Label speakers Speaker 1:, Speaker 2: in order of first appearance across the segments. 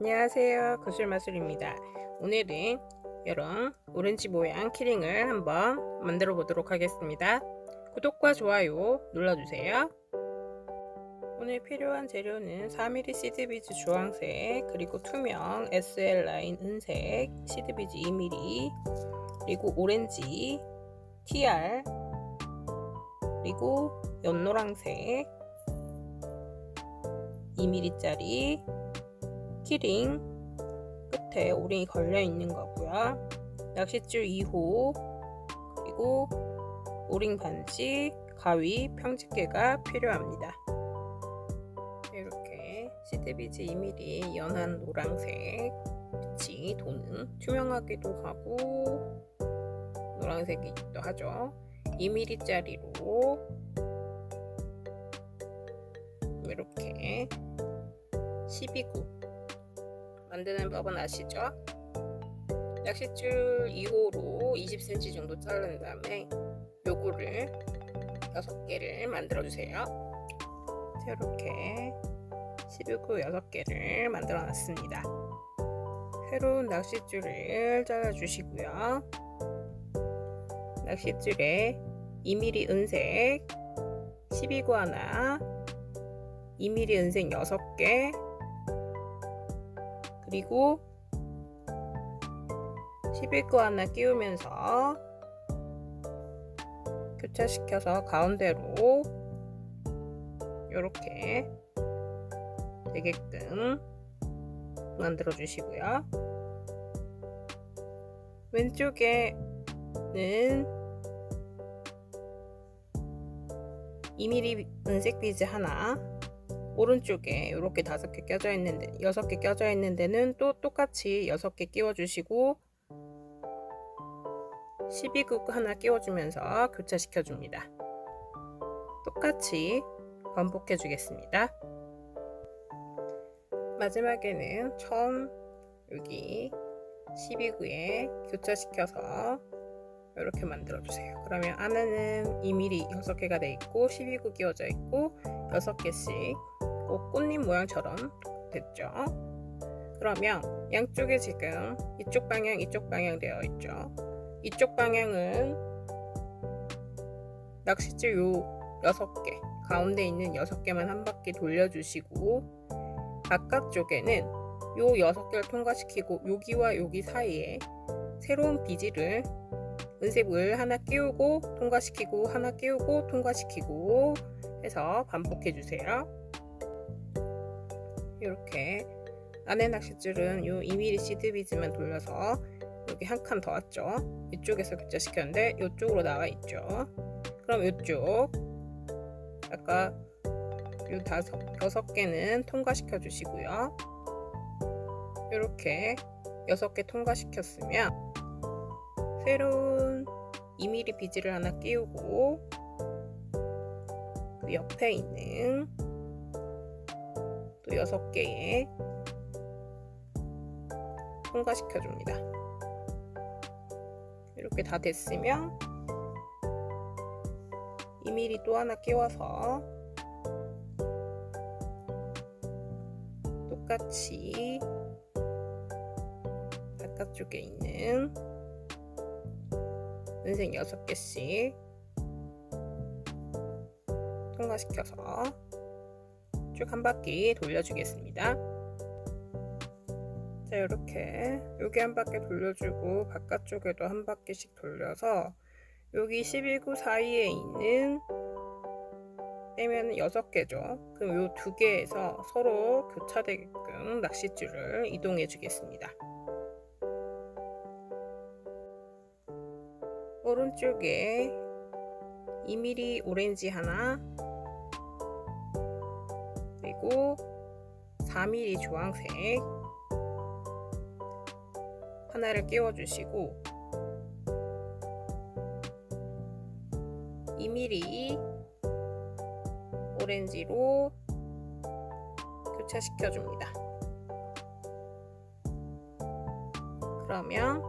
Speaker 1: 안녕하세요. 구슬마술입니다. 오늘은 이런 오렌지 모양 키링을 한번 만들어 보도록 하겠습니다. 구독과 좋아요 눌러주세요. 오늘 필요한 재료는 4mm 시드비즈 주황색 그리고 투명 SL 라인 은색 시드비즈 2mm 그리고 오렌지 TR 그리고 연노랑색 2mm짜리 키링 끝에 오링이 걸려 있는 거고요. 낚싯줄 2호 그리고 오링 반지, 가위, 평집게가 필요합니다. 이렇게 시드비즈 2mm 연한 노란색 빛이 도는 투명하기도 하고 노란색이기도 하죠. 2mm짜리로 이렇게 12구 만드는 법은 아시죠? 낚싯줄 2호로 20cm 정도 자른 다음에 요거를 6개를 만들어 주세요. 이렇게 12구 6개를 만들어 놨습니다. 새로운 낚싯줄을 잘라 주시고요. 낚싯줄에 2mm 은색 12구 하나 2mm 은색 6개 그리고 11구 하나 끼우면서 교차시켜서 가운데로 이렇게 되게끔 만들어 주시고요. 왼쪽에는 2mm 은색 비즈 하나 오른쪽에 이렇게 다섯 개 껴져 있는데 여섯 개 껴져 있는 데는 또 똑같이 여섯 개 끼워 주시고 12국 하나 끼워주면서 교차시켜 줍니다. 똑같이 반복해 주겠습니다. 마지막에는 처음 여기 12구에 교차시켜서 이렇게 만들어 주세요. 그러면 안에는 2mm 6개가 돼 있고 12구 끼워져 있고 6개씩 꼭 꽃잎 모양처럼 됐죠. 그러면 양쪽에 지금 이쪽 방향 이쪽 방향 되어 있죠. 이쪽 방향은 낚싯줄 요 6개 가운데 있는 6개만 한 바퀴 돌려주시고 바깥쪽에는 요 6개를 통과시키고 여기와 여기 사이에 새로운 비지를 은색을 하나 끼우고 통과시키고 하나 끼우고 통과시키고 해서 반복해 주세요. 이렇게 안에 낚싯줄은 요 2mm 시드비즈만 돌려서 여기 한 칸 더 왔죠. 이쪽에서 교차시켰는데 이쪽으로 나와 있죠. 그럼 이쪽 아까 요 다섯 여섯 개는 통과시켜 주시고요. 이렇게 여섯 개 통과시켰으면 새로운 2mm 비즈를 하나 끼우고 그 옆에 있는 또 6개의 통과시켜 줍니다. 이렇게 다 됐으면 2mm 또 하나 끼워서 똑같이 바깥쪽에 있는 은색 6개씩 통과시켜서 쭉 한 바퀴 돌려주겠습니다. 자 이렇게 여기 한 바퀴 돌려주고 바깥쪽에도 한 바퀴씩 돌려서 여기 12구 사이에 있는 빼면 6개죠. 그럼 이 두 개에서 서로 교차되게끔 낚싯줄을 이동해 주겠습니다. 오른쪽에 2mm 오렌지 하나 그리고 4mm 주황색 하나를 끼워 주시고 2mm 오렌지로 교차시켜 줍니다. 그러면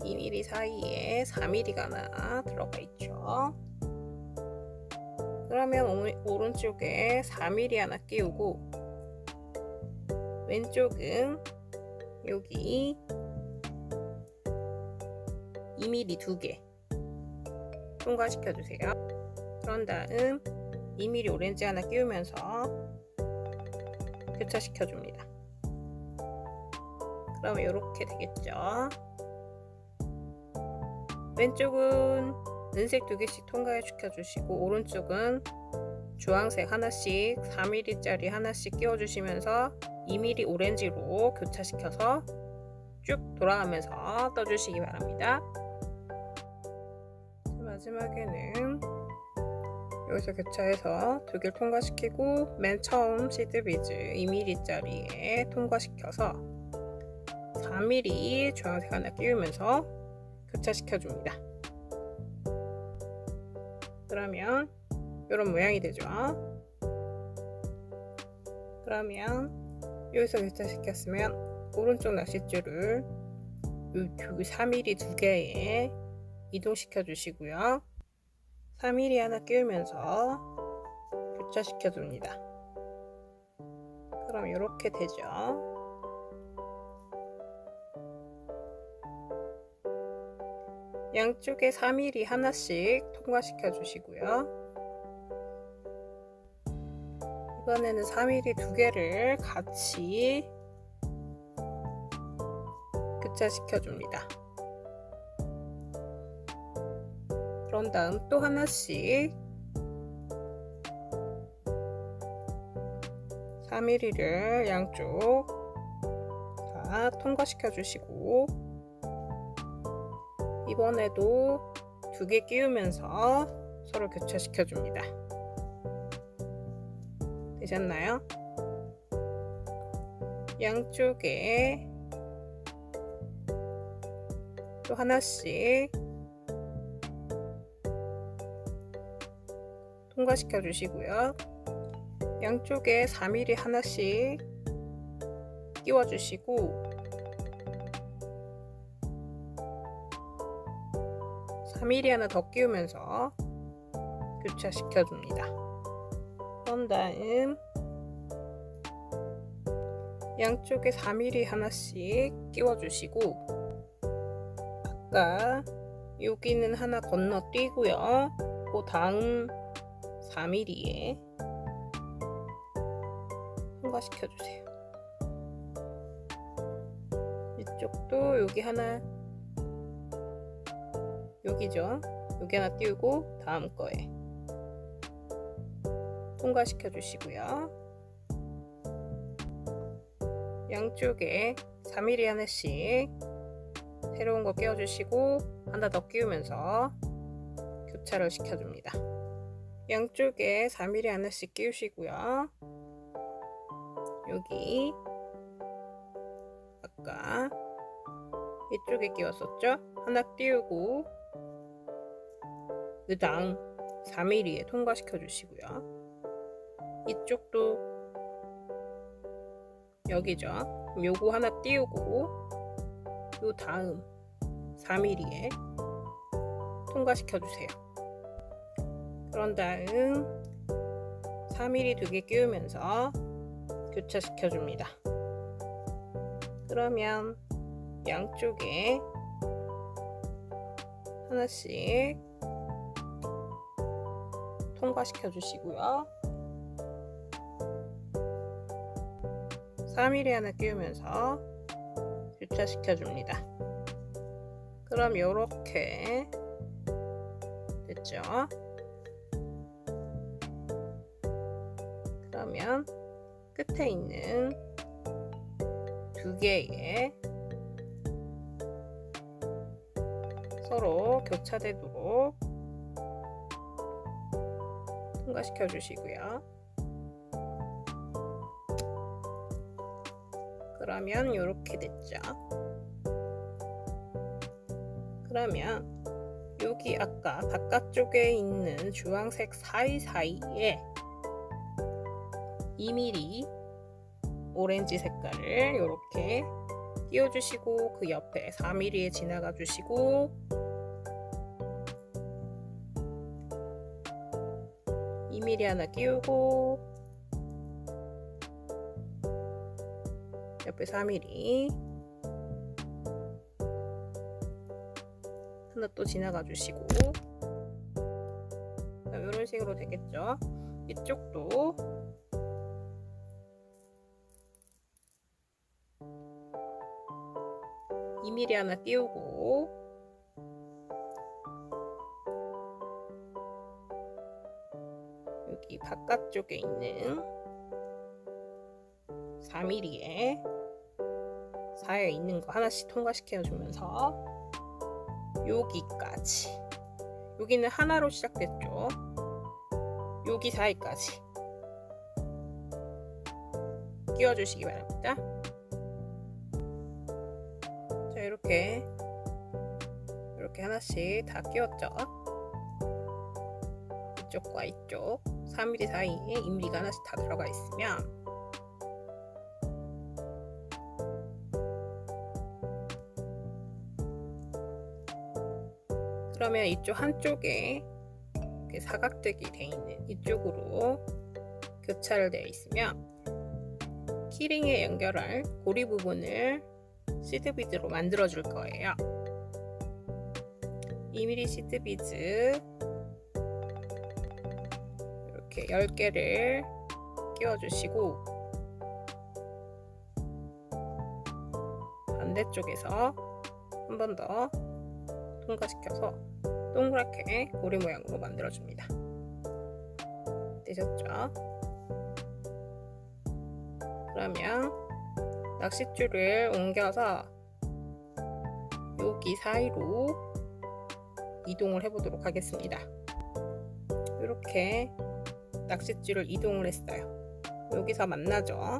Speaker 1: 2mm 사이에 4mm가 하나 들어가 있죠. 그러면 오, 오른쪽에 4mm 하나 끼우고 왼쪽은 여기 2mm 두 개 통과시켜 주세요. 그런 다음 2mm 오렌지 하나 끼우면서 교차시켜 줍니다. 그러면 이렇게 되겠죠. 왼쪽은 은색 두 개씩 통과시켜 주시고 오른쪽은 주황색 하나씩 4mm짜리 하나씩 끼워 주시면서 2mm 오렌지로 교차시켜서 쭉 돌아가면서 떠주시기 바랍니다. 마지막에는 여기서 교차해서 두 개를 통과시키고 맨 처음 시드비즈 2mm짜리에 통과시켜서 4mm 주황색 하나 끼우면서 교차시켜 줍니다. 그러면 이런 모양이 되죠. 그러면 여기서 교차시켰으면 오른쪽 낚싯줄을 이 3mm 두 개에 이동시켜 주시고요. 3mm 하나 끼우면서 교차시켜 줍니다. 그럼 이렇게 되죠. 양쪽에 3mm 하나씩 통과시켜 주시고요. 이번에는 3mm 두 개를 같이 교차시켜 줍니다. 그런 다음 또 하나씩 3mm를 양쪽 다 통과시켜 주시고 이번에도 두 개 끼우면서 서로 교차시켜 줍니다. 되셨나요? 양쪽에 또 하나씩 통과시켜 주시고요. 양쪽에 4mm 하나씩 끼워 주시고 4mm 하나 더 끼우면서 교차시켜 줍니다. 그런 다음 양쪽에 4mm 하나씩 끼워 주시고 아까 여기는 하나 건너뛰고요. 그 다음 4mm에 통과시켜 주세요. 이쪽도 여기 하나 여기죠. 여기 하나 띄우고 다음 거에 통과시켜 주시고요. 양쪽에 3mm 하나씩 새로운 거 끼워주시고 하나 더 끼우면서 교차를 시켜줍니다. 양쪽에 4mm 하나씩 끼우시고요. 여기 아까 이쪽에 끼웠었죠? 하나 띄우고 그 다음 4mm에 통과시켜 주시고요. 이쪽도 여기죠. 요거 하나 띄우고 요 다음 4mm에 통과시켜 주세요. 그런 다음 3mm 두 개 끼우면서 교차시켜 줍니다. 그러면 양쪽에 하나씩 통과시켜 주시고요. 3mm 하나 끼우면서 교차시켜 줍니다. 그럼 이렇게 됐죠? 그러면 끝에 있는 두 개의 서로 교차되도록 통과시켜 주시고요. 그러면 이렇게 됐죠. 그러면 여기 아까 바깥쪽에 있는 주황색 사이사이에 2mm 오렌지 색깔을 이렇게 끼워주시고 그 옆에 4mm에 지나가 주시고 2mm 하나 끼우고 옆에 3mm 하나 또 지나가 주시고. 이런 식으로 되겠죠? 이쪽도 이 m m 하나 띄우고 바깥쪽에 있는 4mm에 사이에 있는 거 하나씩 통과시켜 주면서 여기까지. 여기는 하나로 시작됐죠. 여기 사이까지. 끼워 주시기 바랍니다. 자 이렇게 이렇게 하나씩 다 끼웠죠? 이쪽과 이쪽 3mm 사이에 2mm가 하나씩 다 들어가 있으면 그러면 이쪽 한쪽에 사각대기 돼 있는 이쪽으로 교차를 되어 있으면 키링에 연결할 고리 부분을 시드 비즈로 만들어 줄 거예요. 2mm 시드 비즈 이렇게 10개를 끼워 주시고 반대쪽에서 한 번 더 통과시켜서 동그랗게 고리 모양으로 만들어줍니다. 되셨죠? 그러면 낚싯줄을 옮겨서 여기 사이로 이동을 해보도록 하겠습니다. 이렇게 낚싯줄을 이동을 했어요. 여기서 만나죠.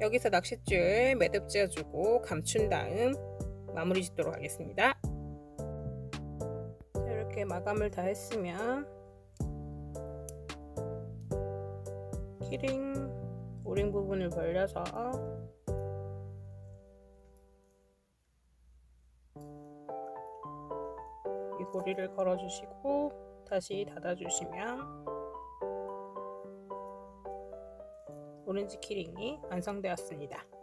Speaker 1: 여기서 낚싯줄 매듭 지어주고 감춘 다음 마무리 짓도록 하겠습니다. 이렇게 마감을 다 했으면 키링 오링 부분을 벌려서 이 고리를 걸어주시고 다시 닫아주시면 오렌지 키링이 완성되었습니다.